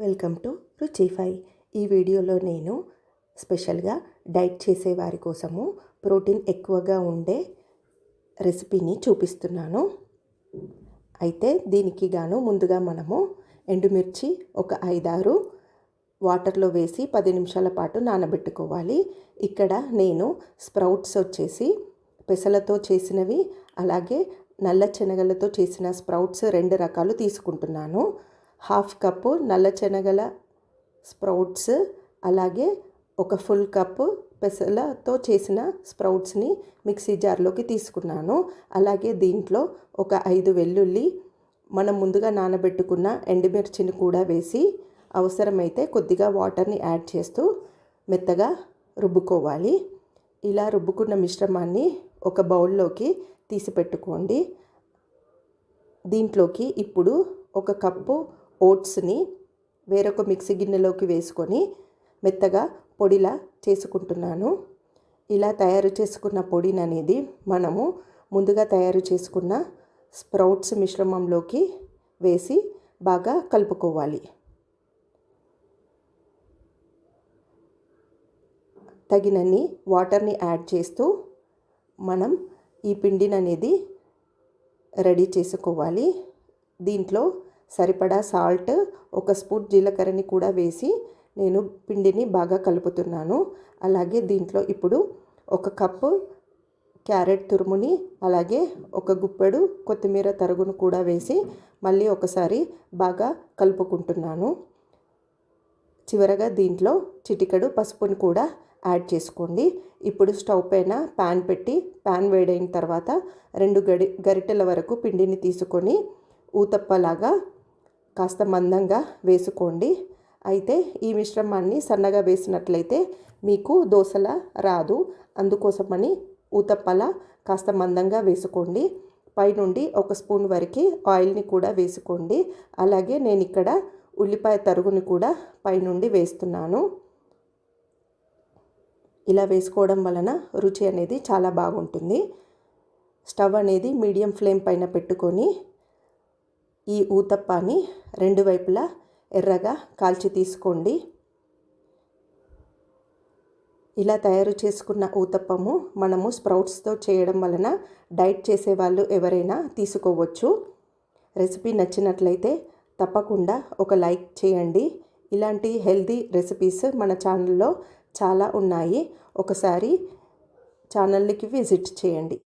Welcome to రుచిఫై ఈ వీడియోలో నేను స్పెషల్గా డైట్ చేసే వారి కోసము ప్రోటీన్ ఎక్కువగా ఉండే రెసిపీని చూపిస్తున్నాను. అయితే దీనికి గాను ముందుగా మనము ఎండుమిర్చి ఒక ఐదారు వాటర్లో వేసి పది నిమిషాల పాటు నానబెట్టుకోవాలి. ఇక్కడ నేను స్ప్రౌట్స్ వచ్చేసి పెసలతో చేసినవి అలాగే నల్ల శనగలతో చేసిన స్ప్రౌట్స్ రెండు రకాలు తీసుకుంటున్నాను. హాఫ్ కప్పు నల్ల శనగల స్ప్రౌట్స్ అలాగే ఒక ఫుల్ కప్పు పెసలతో చేసిన స్ప్రౌట్స్ని మిక్సీ జార్లోకి తీసుకున్నాను. అలాగే దీంట్లో ఒక ఐదు వెల్లుల్లి మనం ముందుగా నానబెట్టుకున్న ఎండుమిర్చిని కూడా వేసి అవసరమైతే కొద్దిగా వాటర్ని యాడ్ చేస్తూ మెత్తగా రుబ్బుకోవాలి. ఇలా రుబ్బుకున్న మిశ్రమాన్ని ఒక బౌల్లోకి తీసి పెట్టుకోండి దీంట్లోకి ఇప్పుడు ఒక కప్పు ఓట్స్ని వేరొక మిక్సీ గిన్నెలోకి వేసుకొని మెత్తగా పొడిలా చేసుకుంటున్నాను. ఇలా తయారు చేసుకున్న పొడిని అనేది మనము ముందుగా తయారు చేసుకున్న స్ప్రౌట్స్ మిశ్రమంలోకి వేసి బాగా కలుపుకోవాలి. తగినన్ని వాటర్ని యాడ్ చేస్తూ మనం ఈ పిండిని అనేది రెడీ చేసుకోవాలి. దీంట్లో సరిపడా సాల్ట్ ఒక స్పూన్ జీలకర్రని కూడా వేసి నేను పిండిని బాగా కలుపుతున్నాను. అలాగే దీంట్లో ఇప్పుడు ఒక కప్పు క్యారెట్ తురుముని అలాగే ఒక గుప్పెడు కొత్తిమీర తరుగును కూడా వేసి మళ్ళీ ఒకసారి బాగా కలుపుకుంటున్నాను. చివరగా దీంట్లో చిటికెడు పసుపుని కూడా యాడ్ చేసుకోండి. ఇప్పుడు స్టవ్ పైన ప్యాన్ పెట్టి ప్యాన్ వేడైన తర్వాత రెండు గడి గరిటెల వరకు పిండిని తీసుకొని ఊతప్పలాగా కాస్త మందంగా వేసుకోండి. అయితే ఈ మిశ్రమాన్ని సన్నగా వేసినట్లయితే మీకు దోశల రాదు. అందుకోసమని ఊతప్పల కాస్త మందంగా వేసుకోండి. పైనుండి ఒక స్పూన్ వరకు ఆయిల్ని కూడా వేసుకోండి. అలాగే నేను ఇక్కడ ఉల్లిపాయ తరుగుని కూడా పైనుండి వేస్తున్నాను. ఇలా వేసుకోవడం వలన రుచి అనేది చాలా బాగుంటుంది. స్టవ్ అనేది మీడియం ఫ్లేమ్ పైన పెట్టుకొని ఈ ఊతప్పాన్ని రెండు వైపులా ఎర్రగా కాల్చి తీసుకోండి. ఇలా తయారు చేసుకున్న ఊతప్పము మనము స్ప్రౌట్స్తో చేయడం వలన డైట్ చేసేవాళ్ళు ఎవరైనా తీసుకోవచ్చు. రెసిపీ నచ్చినట్లయితే తప్పకుండా ఒక లైక్ చేయండి. ఇలాంటి హెల్తీ రెసిపీస్ మన ఛానల్లో చాలా ఉన్నాయి. ఒకసారి ఛానల్కి విజిట్ చేయండి.